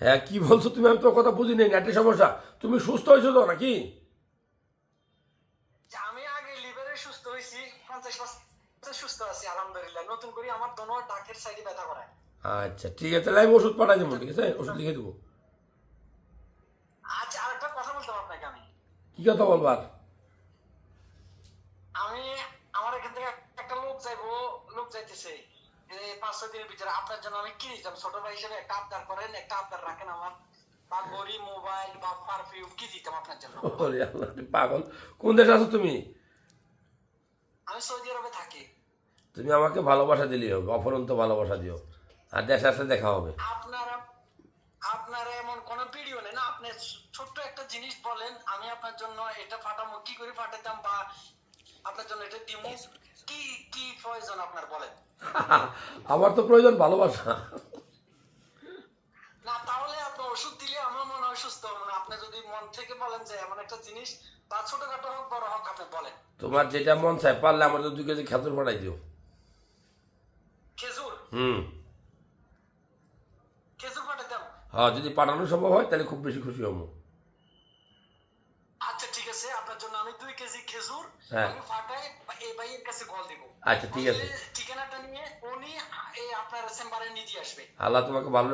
হ্যাঁ কি বলছো তুমি? আমি তোর কথা বুঝি নেই। নেটের সমস্যা। তুমি সুস্থ হয়েছো তো নাকি? আমি আগে লিভারে সুস্থ হয়েছি পঞ্চাশ সুস্থ আছি আলহামদুলিল্লাহ। নতুন করে আমার দোনো ডাকের সাইডে ব্যথা করে। আচ্ছা ঠিক আছে তাহলে আমি ওষুধ পাঠাই দেবো ঠিক আছে? ওষুধ লিখে দেবো। আচ্ছা আরেকটা কথা বলতাম আপনাকে আমি? কি কথা বলবার? আমি আমার এখান থেকে একটা লোক যাইবো লোক যাইতেছে। পাঁচ ছয় দিনের ভিতরে আপনার জন্য আমি কি দিতাম। ছোট ভাই হিসেবে একটা আবদার করেন একটা আবদার রাখেন আমার। বা ঘড়ি মোবাইল বা পারফিউম কি দিতাম আপনার জন্য? ওরে আল্লাহ, তুমি পাগল। কোন দেশে আছো তুমি? আমি সৌদি আরবে থাকি। তুমি আমাকে ভালোবাসা দিলেই হবে অফরন্ত ভালোবাসা দিও। আর দেশে আসলে দেখা হবে। আপনারা আপনারা এমন কোন ভিডিও নেই না আপনি ছোট্ট একটা জিনিস বলেন আমি আপনার জন্য এটা ফাটামো কি করে ফাটাতাম বা আপনার জন্য এটা দিমু? কি কি প্রয়োজন আপনার বলেন? আমার তো প্রয়োজন ভালোবাসা। না তাহলে আপনি ওষুধ দিলে আমার মনে হয় সুস্থ হব না। আপনি যদি মন থেকে বলেন যে এমন একটা জিনিস বা ছোটখাটো হোক বড় হোক আপনি বলেন। তোমার যেটা মন চায় পারলে আমার দুই কেজি খেতুর পাঠাই দিও। খেজুর? হুম। খেজুর ফাটাতাম হ্যাঁ যদি পাঠানো সম্ভব হয় তাহলে খুব বেশি খুশি হব। আচ্ছা আপনার জন্য আমি দুই কেজি খেজুর হ্যাঁ। আমি ফাটাই এই ভাইয়ের কাছে কল দিব আচ্ছা, ঠিক আছে। ঠিকানাটা নিয়ে উনি এই আপনার চেম্বারে নিয়ে আসবে আল্লাহ তোমাকে ভালো